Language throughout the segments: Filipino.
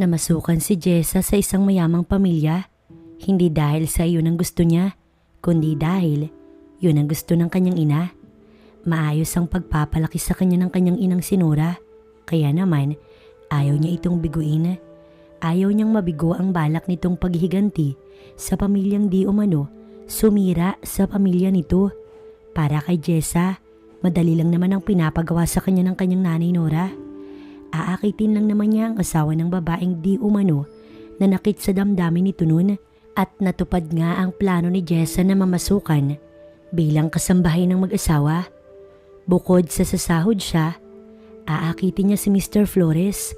Namasukan si Jessa sa isang mayamang pamilya, hindi dahil sa iyon ang gusto niya, kundi dahil yun ang gusto ng kanyang ina. Maayos ang pagpapalaki sa kanya ng kanyang inang sinura, kaya naman ayaw niya itong biguin. Ayaw niyang mabigo ang balak nitong paghiganti sa pamilyang di umano sumira sa pamilya nito. Para kay Jessa, madali lang naman ang pinapagawa sa kanya ng kanyang nanay Nora. Aakitin lang naman niya ang asawa ng babaeng di umano na nakit sa damdamin nito noon at natupad nga ang plano ni Jessa na mamasukan bilang kasambahay ng mag-asawa. Bukod sa sasahod siya, aakitin niya si Mr. Flores,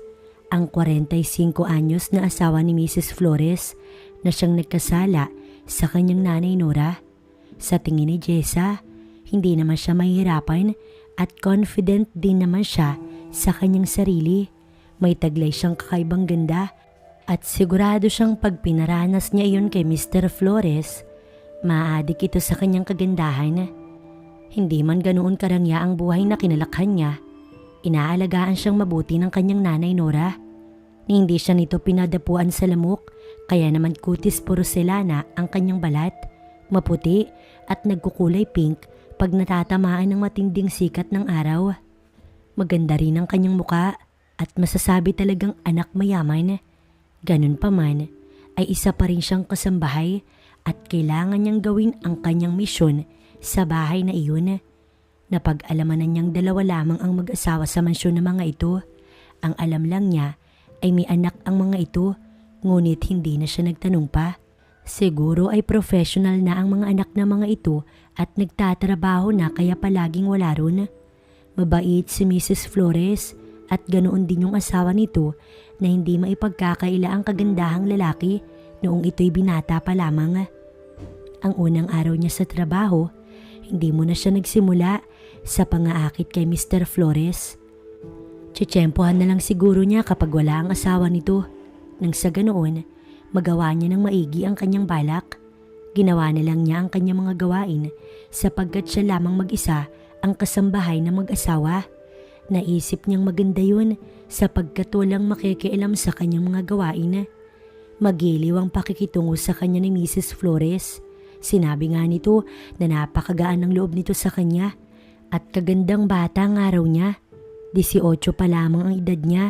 ang 45 anyos na asawa ni Mrs. Flores na siyang nagkasala sa kanyang nanay Nora. Sa tingin ni Jessa, hindi naman siya mahihirapan at confident din naman siya sa kanyang sarili. May taglay siyang kakaibang ganda at sigurado siyang pag pinaranas niya iyon kay Mr. Flores, maadik ito sa kanyang kagandahan. Hindi man ganoon karangya ang buhay na kinalakhan niya, inaalagaan siyang mabuti ng kanyang nanay Nora. Ni hindi siya nito pinadapuan sa lamok, kaya naman kutis poroselana ang kanyang balat, maputi at nagkukulay pink pag natatamaan ng matinding sikat ng araw. Maganda rin ang kanyang muka at masasabi talagang anak mayaman. Ganun pa man, ay isa pa rin siyang kasambahay at kailangan niyang gawin ang kanyang misyon sa bahay na iyon. Napag-alamanan niyang dalawa lamang ang mag-asawa sa mansyon ng mga ito. Ang alam lang niya ay may anak ang mga ito, ngunit hindi na siya nagtanong pa. Siguro ay professional na ang mga anak ng mga ito at nagtatrabaho na kaya palaging wala ron. Mabait si Mrs. Flores at ganoon din yung asawa nito na hindi maipagkakaila ang kagandahang lalaki noong ito'y binata pa lamang. Ang unang araw niya sa trabaho, hindi mo na siya nagsimula sa pangaakit kay Mr. Flores. Tsitsempohan na lang siguro niya kapag wala ang asawa nito. Nang sa ganoon, magawa niya ng maigi ang kanyang balak. Ginawa na lang niya ang kanyang mga gawain sapagkat siya lamang mag-isa ang kasambahay ng mag-asawa. Naisip niyang maganda yun sapagkat walang makikialam sa kanyang mga gawain. Magiliw ang pakikitungo sa kanya ni Mrs. Flores. Sinabi nga nito na napakagaan ng loob nito sa kanya at kagandang bata ang araw niya. 18 pa lamang ang edad niya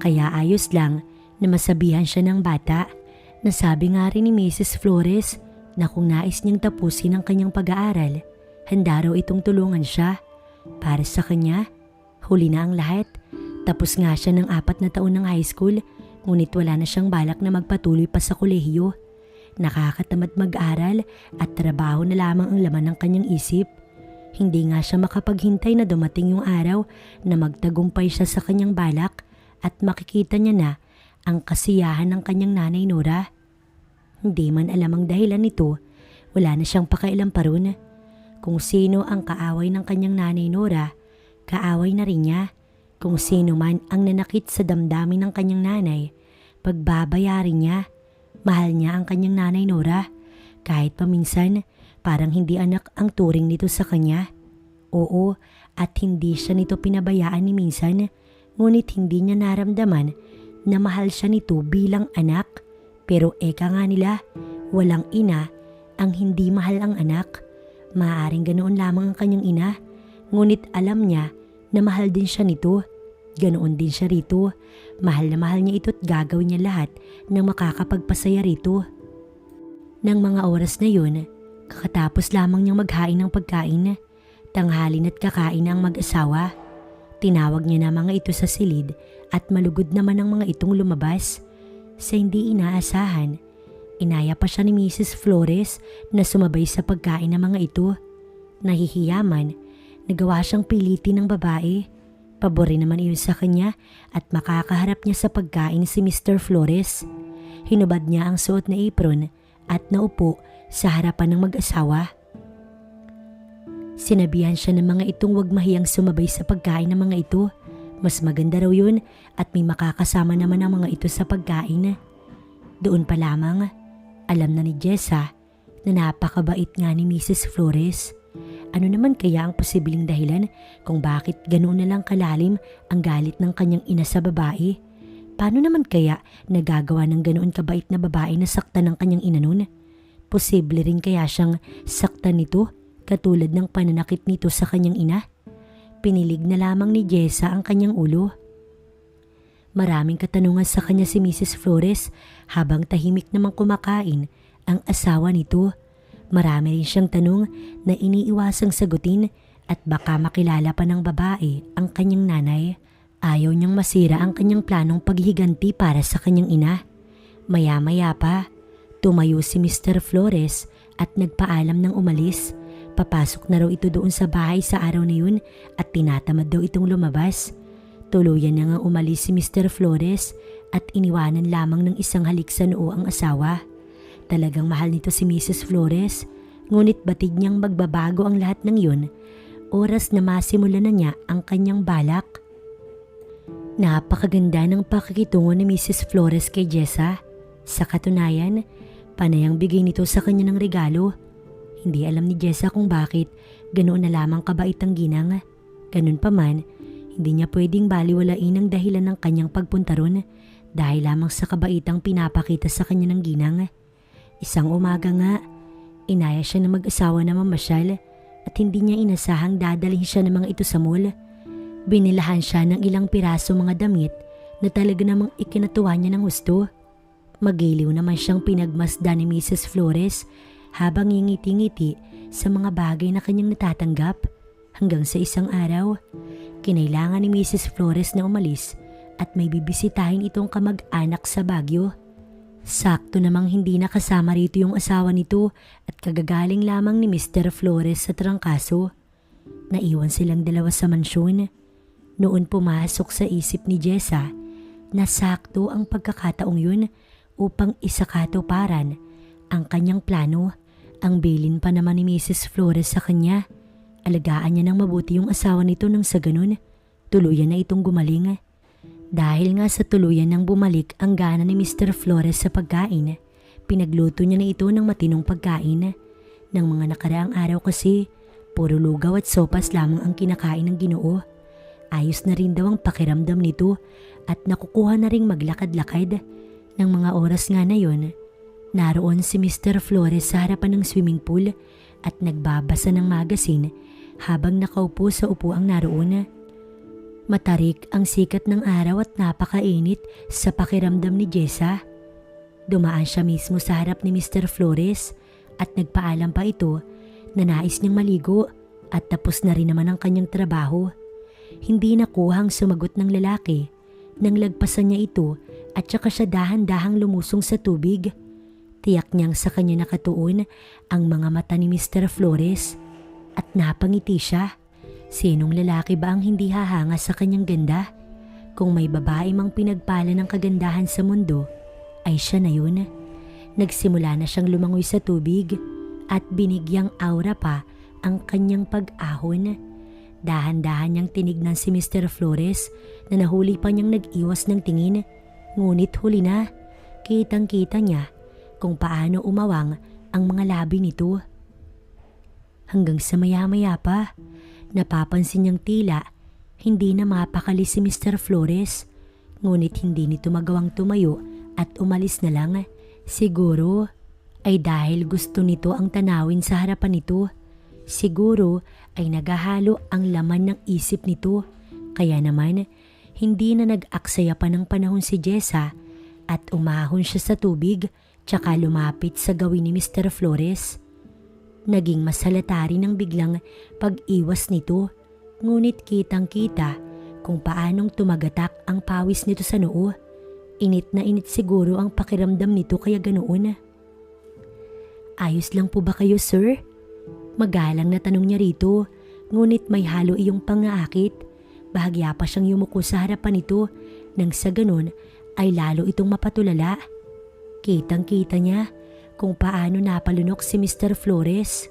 kaya ayos lang na masabihan siya ng bata. Nasabi nga rin ni Mrs. Flores na kung nais niyang tapusin ang kanyang pag-aaral, handa raw itong tulungan siya. Para sa kanya, huli na ang lahat. Tapos nga siya ng apat na taon ng high school, ngunit wala na siyang balak na magpatuloy pa sa kolehiyo. Nakakatamad mag-aral at trabaho na lamang ang laman ng kanyang isip. Hindi nga siya makapaghintay na dumating yung araw na magtagumpay siya sa kanyang balak at makikita niya na ang kasiyahan ng kanyang nanay Nora. Hindi man alam ang dahilan nito, wala na siyang pakailan pa ron. Kung sino ang kaaway ng kanyang nanay Nora, kaaway na rin niya. Kung sino man ang nanakit sa damdamin ng kanyang nanay, pagbabayarin niya. Mahal niya ang kanyang nanay Nora. Kahit paminsan, parang hindi anak ang turing nito sa kanya. Oo, at hindi siya nito pinabayaan ni minsan, ngunit hindi niya naramdaman na mahal siya nito bilang anak. Pero eka nga nila, walang ina ang hindi mahal ang anak. Maaring ganoon lamang ang kanyang ina, ngunit alam niya na mahal din siya nito. Ganoon din siya rito. Mahal na mahal niya ito at gagawin niya lahat na makakapagpasaya rito. Nang mga oras na yun, kakatapos lamang niyang maghain ng pagkain, tanghalin at kakain ang mag-asawa. Tinawag niya na mga ito sa silid at malugod naman ang mga itong lumabas. Sa hindi inaasahan, inaya pa siya ni Mrs. Flores na sumabay sa pagkain ng mga ito. Nahihiyaman, nagawa siyang pilitin ng babae. Pabori naman iyon sa kanya at makakaharap niya sa pagkain si Mr. Flores. Hinubad niya ang suot na apron at naupo sa harapan ng mag-asawa. Sinabihan siya ng mga itong wag mahiyang sumabay sa pagkain ng mga ito. Mas maganda raw yun at may makakasama naman ang mga ito sa pagkain. Doon pa lamang, alam na ni Jessa na napakabait nga ni Mrs. Flores. Ano naman kaya ang posibleng dahilan kung bakit ganoon na lang kalalim ang galit ng kanyang ina sa babae? Paano naman kaya nagagawa ng ganoon kabait na babae na saktan ng kanyang ina nun? Posible rin kaya siyang saktan nito katulad ng pananakit nito sa kanyang ina? Pinilig na lamang ni Jessa ang kanyang ulo. Maraming katanungan sa kanya si Mrs. Flores habang tahimik namang kumakain ang asawa nito. Marami rin siyang tanong na iniiwasang sagutin at baka makilala pa ng babae ang kanyang nanay. Ayaw niyang masira ang kanyang planong paghiganti para sa kanyang ina. Maya-maya pa, tumayo si Mr. Flores at nagpaalam ng umalis. Papasok na raw ito doon sa bahay sa araw na yun at tinatamad daw itong lumabas. Tuluyan na nga umalis si Mr. Flores at iniwanan lamang ng isang halik sa noo ang asawa. Talagang mahal nito si Mrs. Flores, ngunit batid niyang magbabago ang lahat ng yun. Oras na masimula na niya ang kanyang balak. Napakaganda ng pakikitungo ni Mrs. Flores kay Jessa. Sa katunayan, panayang bigay nito sa kanya ng regalo. Hindi alam ni Jessa kung bakit ganoon na lamang kabait ang ginang. Ganun pa man, hindi niya pwedeng baliwalain ang dahilan ng kanyang pagpunta ron dahil lamang sa kabaitang pinapakita sa kanya ng ginang. Isang umaga nga, inaya siya na mag-asawa na mamasyal at hindi niya inasahang dadalhin siya ng mga ito sa mall. Binilahan siya ng ilang piraso mga damit na talaga namang ikinatuwa niya ng gusto. Magiliw naman siyang pinagmasda ni Mrs. Flores habang ngingiti-ngiti sa mga bagay na kanyang natatanggap hanggang sa isang araw. Kinailangan ni Mrs. Flores na umalis at may bibisitahin itong kamag-anak sa Baguio. Sakto namang hindi nakasama rito yung asawa nito at kagagaling lamang ni Mr. Flores sa trangkaso. Naiwan silang dalawa sa mansyon. Noon pumasok sa isip ni Jessa na sakto ang pagkakataong yun upang isakatuparan ang kanyang plano. Ang bilin pa naman ni Mrs. Flores sa kanya. Alagaan niya ng mabuti yung asawa nito nang sa ganun, tuluyan na itong gumaling. Dahil nga sa tuluyan nang bumalik ang gana ni Mr. Flores sa pagkain, pinagluto niya na ito ng matinong pagkain. Nang mga nakaraang araw kasi, puro lugaw at sopas lamang ang kinakain ng ginoo. Ayos na rin daw ang pakiramdam nito at nakukuha na ring maglakad-lakad. Nang mga oras nga na yon, naroon si Mr. Flores sa harapan ng swimming pool at nagbabasa ng magazine habang nakaupo sa upuang naroon. Matarik ang sikat ng araw at napakainit sa pakiramdam ni Jessa. Dumaan siya mismo sa harap ni Mr. Flores at nagpaalam pa ito na nais niyang maligo at tapos na rin naman ang kanyang trabaho. Hindi nakuhang sumagot ng lalaki nang lagpasan niya ito at saka siya dahan-dahang lumusong sa tubig. Tiyak niyang sa kanya nakatuon ang mga mata ni Mr. Flores at napangiti siya. Sinong lalaki ba ang hindi hahanga sa kanyang ganda? Kung may babae mang pinagpala ng kagandahan sa mundo, ay siya na yun. Nagsimula na siyang lumangoy sa tubig at binigyang aura pa ang kanyang pag-ahon. Dahan-dahan niyang tinignan si Mr. Flores na nahuli pa niyang nag-iwas ng tingin. Ngunit huli na, kitang-kita niya kung paano umawang ang mga labi nito. Hanggang sa maya-maya pa, napapansin niyang tila hindi na mapakali si Mr. Flores. Ngunit hindi nito magawang tumayo at umalis na lang. Siguro ay dahil gusto nito ang tanawin sa harapan nito. Siguro ay naghahalo ang laman ng isip nito. Kaya naman, hindi na nag-aksaya pa ng panahon si Jessa at umahon siya sa tubig tsaka lumapit sa gawin ni Mr. Flores. Naging masalata rin ang biglang pag-iwas nito ngunit kitang kita kung paanong tumagatak ang pawis nito sa noo. Init na init siguro ang pakiramdam nito kaya ganoon. Ayos lang po ba kayo sir? Magalang na tanong niya rito ngunit may halo iyong pangaakit. Bahagya pa siyang yumuko sa harapan nito nang sa ganun ay lalo itong mapatulala. Kitang kita niya kung paano napalunok si Mr. Flores.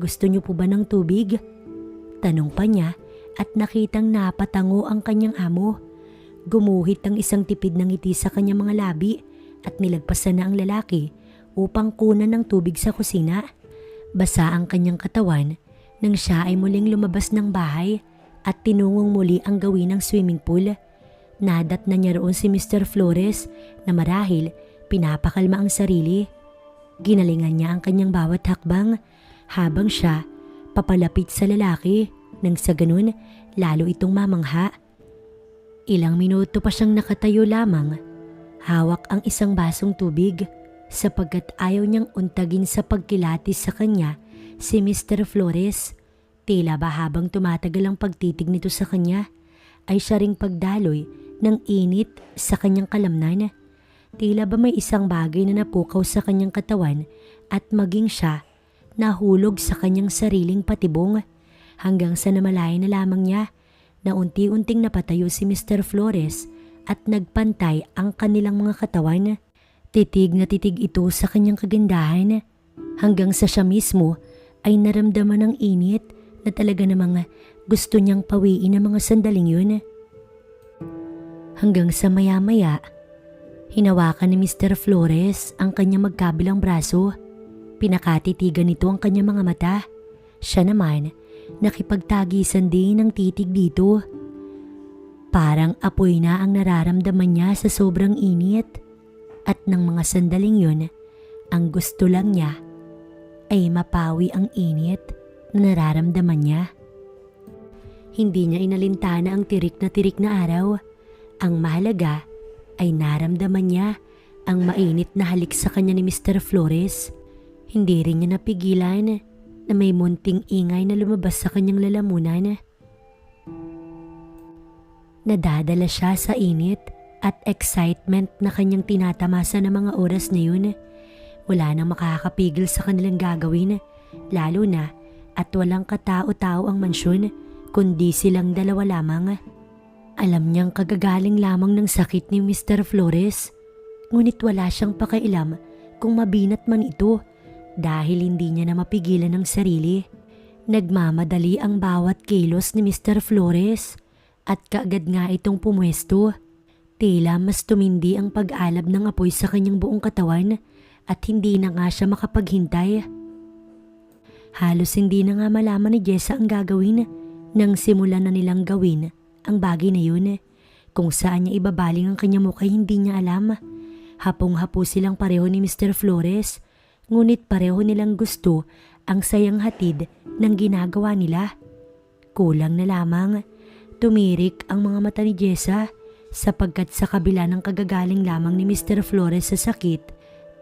Gusto niyo po ba ng tubig? Tanong pa niya at nakitang napatango ang kanyang amo. Gumuhit ang isang tipid ng ngiti sa kanyang mga labi at nilagpasan na ang lalaki upang kunan ng tubig sa kusina. Basa ang kanyang katawan nang siya ay muling lumabas ng bahay at tinungong muli ang gawin ng swimming pool. Nadat na niya roon si Mr. Flores na marahil pinapakalma ang sarili. Ginalingan niya ang kanyang bawat hakbang habang siya papalapit sa lalaki nang sa ganun lalo itong mamangha. Ilang minuto pa siyang nakatayo lamang. Hawak ang isang basong tubig sapagkat ayaw niyang untagin sa pagkilatis sa kanya si Mr. Flores. Tila ba habang tumatagal ang pagtitig nito sa kanya ay siya ring pagdaloy ng init sa kanyang kalamnan. Tila ba may isang bagay na napukaw sa kanyang katawan at maging siya nahulog sa kanyang sariling patibong hanggang sa namalayan na lamang niya na unti-unting napatayo si Mr. Flores at nagpantay ang kanilang mga katawan. Titig na titig ito sa kanyang kagandahan hanggang sa siya mismo ay naramdaman ng init na talaga namang gusto niyang pawiin ang mga sandaling yun. Hanggang sa maya-maya, hinawakan ni Mr. Flores ang kanyang magkabilang braso. Pinakatitigan nito ang kanyang mga mata. Siya naman, nakipagtagisan din ng titig dito. Parang apoy na ang nararamdaman niya sa sobrang init. At ng mga sandaling yun, ang gusto lang niya ay mapawi ang init na nararamdaman niya. Hindi niya inalintana ang tirik na tirik na araw. Ang mahalaga ay naramdaman niya ang mainit na halik sa kanya ni Mr. Flores. Hindi rin niya napigilan na may munting ingay na lumabas sa kanyang lalamunan. Nadadala siya sa init at excitement na kanyang tinatamasa ng mga oras na yun. Wala nang makakapigil sa kanilang gagawin, lalo na at walang katao-tao ang mansyon kundi silang dalawa lamang. Alam niyang kagagaling lamang ng sakit ni Mr. Flores, ngunit wala siyang pakailam kung mabinat man ito dahil hindi niya na mapigilan ang sarili. Nagmamadali ang bawat kilos ni Mr. Flores at kaagad nga itong pumwesto. Tila mas tumindi ang pag-alab ng apoy sa kanyang buong katawan at hindi na nga siya makapaghintay. Halos hindi na nga malaman ni Jessa ang gagawin nang simulan na nilang gawin ang bagay na yun. Kung saan niya ibabaling ang kanyang mukha hindi niya alam. Hapong-hapo silang pareho ni Mr. Flores ngunit pareho nilang gusto ang sayang hatid ng ginagawa nila. Kulang na lamang, tumirik ang mga mata ni Jessa sapagkat sa kabila ng kagagaling lamang ni Mr. Flores sa sakit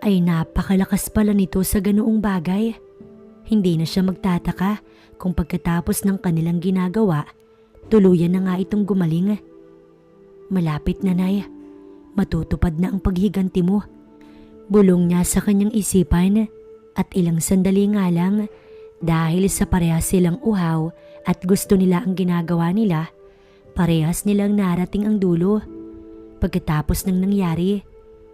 ay napakalakas pala nito sa ganoong bagay. Hindi na siya magtataka kung pagkatapos ng kanilang ginagawa, tuluyan na nga itong gumaling. Malapit na nay, matutupad na ang paghiganti mo. Bulong niya sa kanyang isipan at ilang sandali nga lang dahil sa parehas silang uhaw at gusto nila ang ginagawa nila, parehas nilang narating ang dulo. Pagkatapos ng nangyari,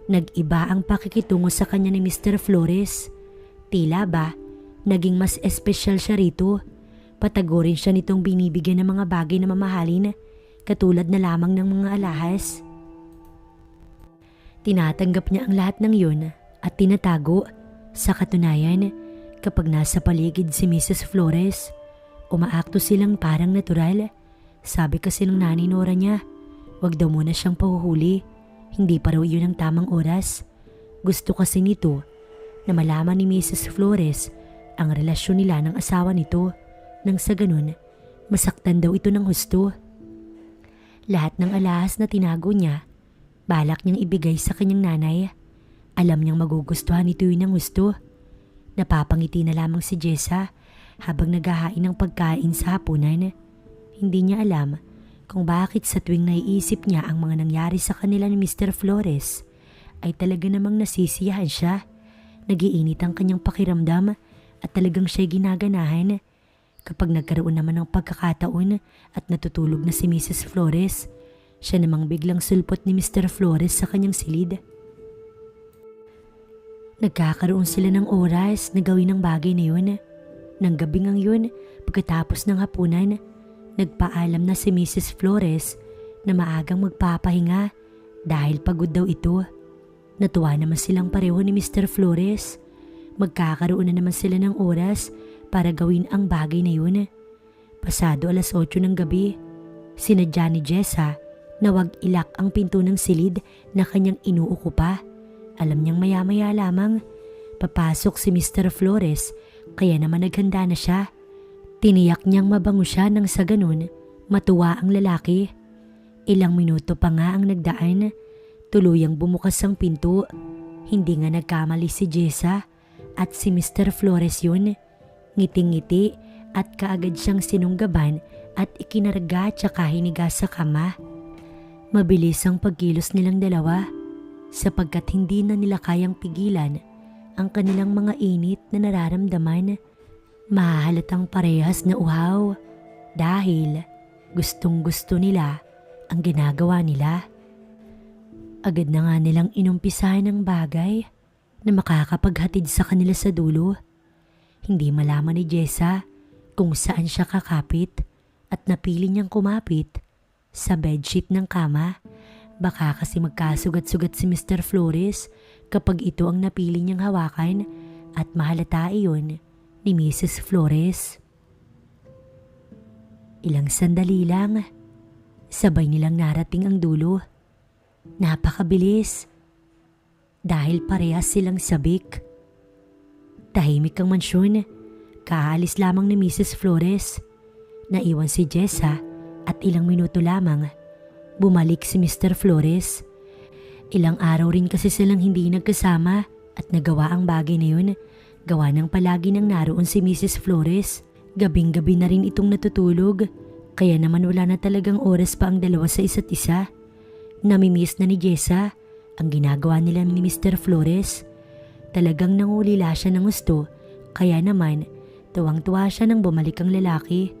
nag-iba ang pakikitungo sa kanya ni Mr. Flores. Tila ba, naging mas espesyal siya rito. Patagorin siya nitong binibigyan ng mga bagay na mamahalin katulad na lamang ng mga alahas. Tinatanggap niya ang lahat ng yun at tinatago. Sa katunayan, kapag nasa paligid si Mrs. Flores, umaakto silang parang natural. Sabi kasi ng nanay Nora niya, wag daw muna siyang pahuhuli. Hindi pa raw yun ang tamang oras. Gusto kasi nito na malaman ni Mrs. Flores ang relasyon nila ng asawa nito nang sa ganun, masaktan daw ito ng husto. Lahat ng alahas na tinago niya, balak niyang ibigay sa kanyang nanay. Alam niyang magugustuhan ito yun ng gusto. Napapangiti na lamang si Jessa habang naghahain ng pagkain sa hapunan. Hindi niya alam kung bakit sa tuwing naiisip niya ang mga nangyari sa kanila ni Mr. Flores ay talaga namang nasisiyahan siya. Nagiinit ang kanyang pakiramdam at talagang siya'y ginaganahan. Kapag nagkaroon naman ng pagkakataon at natutulog na si Mrs. Flores, siya namang biglang sulpot ni Mr. Flores sa kanyang silid. Nagkakaroon sila ng oras na gawin ang bagay na yun. Nang gabing ang yun, pagkatapos ng hapunan, nagpaalam na si Mrs. Flores na maagang magpapahinga dahil pagod daw ito. Natuwa naman silang pareho ni Mr. Flores. Magkakaroon na naman sila ng oras para gawin ang bagay na yun. Pasado alas 8 ng gabi, sinadya ni Jessa na wag ilak ang pinto ng silid na kanyang inuukupa. Alam niyang maya-maya lamang, papasok si Mr. Flores kaya naman naghanda na siya. Tiniyak niyang mabango siya nang sa ganun, matuwa ang lalaki. Ilang minuto pa nga ang nagdaan, tuluyang bumukas ang pinto. Hindi nga nagkamali si Jessa at si Mr. Flores yun. Ngiting-ngiti at kaagad siyang sinunggaban at ikinarga at saka hiniga sa kama. Mabilis ang pagkilos nilang dalawa sapagkat hindi na nila kayang pigilan ang kanilang mga init na nararamdaman. Mahahalatang parehas na uhaw dahil gustong gusto nila ang ginagawa nila. Agad na nga nilang inumpisahan ng bagay na makakapaghatid sa kanila sa dulo. Hindi malaman ni Jessa kung saan siya kakapit at napili niyang kumapit sa bedsheet ng kama. Baka kasi magkasugat-sugat si Mr. Flores kapag ito ang napili niyang hawakan at mahalata iyon ni Mrs. Flores. Ilang sandali lang, sabay nilang narating ang dulo. Napakabilis. Dahil parehas silang sabik. Tahimik ang mansyon. Kaalis lamang ni Mrs. Flores. Naiwan si Jessa at ilang minuto lamang. Bumalik si Mr. Flores. Ilang araw rin kasi silang hindi nagkasama at nagawa ang bagay na yun. Gawa ng palagi nang naroon si Mrs. Flores. Gabing-gabi na rin itong natutulog. Kaya naman wala na talagang oras pa ang dalawa sa isa't isa. Namimiss na ni Jessa ang ginagawa nila ni Mr. Flores. Talagang nangulila siya ng gusto, kaya naman tuwang-tuwa siya nang bumalik ang lalaki.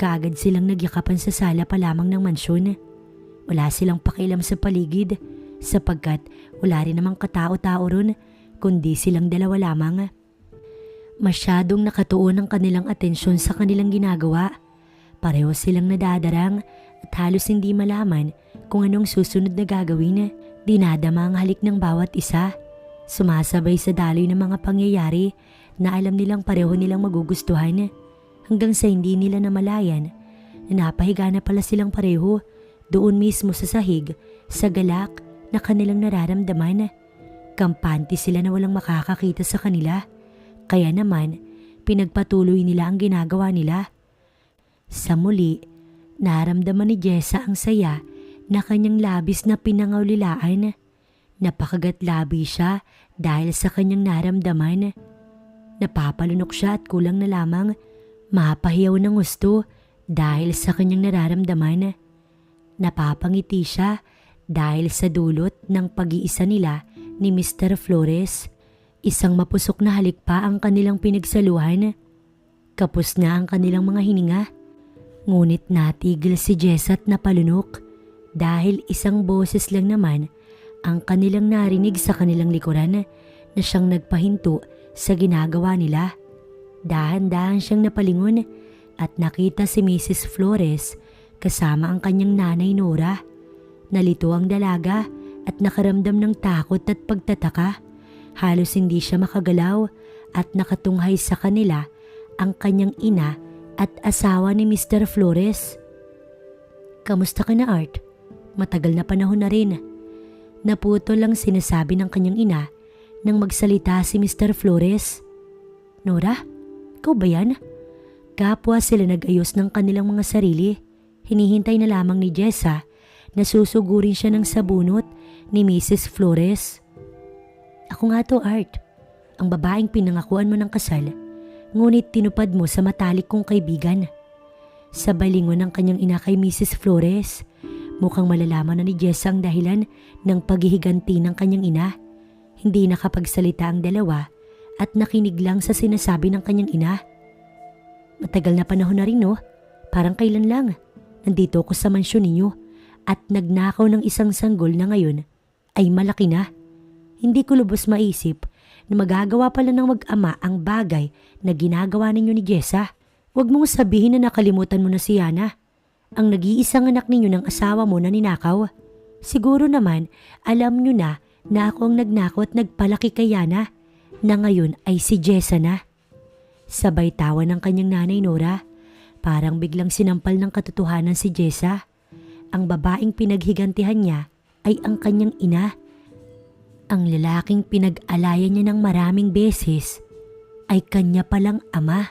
Kaagad silang nagyakapan sa sala pa lamang ng mansyon. Wala silang pakialam sa paligid sapagkat wala rin namang katao-tao ron kundi silang dalawa lamang. Masyadong nakatuon ang kanilang atensyon sa kanilang ginagawa. Pareho silang nadadarang at halos hindi malaman kung anong susunod na gagawin. Dinadama ang halik ng bawat isa. Sumasabay sa daloy ng mga pangyayari na alam nilang pareho nilang magugustuhan. Hanggang sa hindi nila namalayan na napahiga na pala silang pareho doon mismo sa sahig sa galak na kanilang nararamdaman. Kampante sila na walang makakakita sa kanila. Kaya naman, pinagpatuloy nila ang ginagawa nila. Sa muli, naramdaman ni Jessa ang saya na kanyang labis na pinangaulilaan. Napakagat labi siya dahil sa kanyang naramdaman. Napapalunok siya at kulang na lamang mapahiyaw ng gusto dahil sa kanyang nararamdaman. Napapangiti siya dahil sa dulot ng pag-iisa nila ni Mr. Flores. Isang mapusok na halik pa ang kanilang pinagsaluhan. Kapos na ang kanilang mga hininga. Ngunit natigil si Jess at napalunok dahil isang boses lang naman ang kanilang narinig sa kanilang likuran na siyang nagpahinto sa ginagawa nila. Dahan-dahan siyang napalingon at nakita si Mrs. Flores kasama ang kanyang nanay Nora. Nalito ang dalaga at nakaramdam ng takot at pagtataka. Halos hindi siya makagalaw at nakatunghay sa kanila ang kanyang ina at asawa ni Mr. Flores. Kamusta ka na Art? Matagal na panahon na rin. Naputo lang sinasabi ng kanyang ina nang magsalita si Mr. Flores. Nora, ikaw ba yan? Kapwa sila nag-ayos ng kanilang mga sarili. Hinihintay na lamang ni Jessa na susugurin siya ng sabunot ni Mrs. Flores. Ako nga to, Art. Ang babaeng pinangakuan mo ng kasal, ngunit tinupad mo sa matalik kong kaibigan. Sa balingon ng kanyang ina kay Mrs. Flores, mukhang malalaman na ni Jessa ang dahilan ng paghihiganti ng kanyang ina. Hindi nakapagsalita ang dalawa at nakinig lang sa sinasabi ng kanyang ina. Matagal na panahon na rin no, parang kailan lang. Nandito ako sa mansyon ninyo at nagnakaw ng isang sanggol na ngayon ay malaki na. Hindi ko lubos maisip na magagawa pala ng mag-ama ang bagay na ginagawa ninyo ni Jessa. Huwag mong sabihin na nakalimutan mo na si Yana. Ang nag-iisang anak ninyo ng asawa mo na ninakaw. Siguro naman alam nyo na na ako ang nagnakaw at nagpalaki kay Yana na ngayon ay si Jessa na. Sabay tawa ng kanyang nanay Nora. Parang biglang sinampal ng katotohanan si Jessa. ang babaeng pinaghigantihan niya ay ang kanyang ina. Ang lalaking pinag-alayan niya ng maraming beses ay kanya palang ama.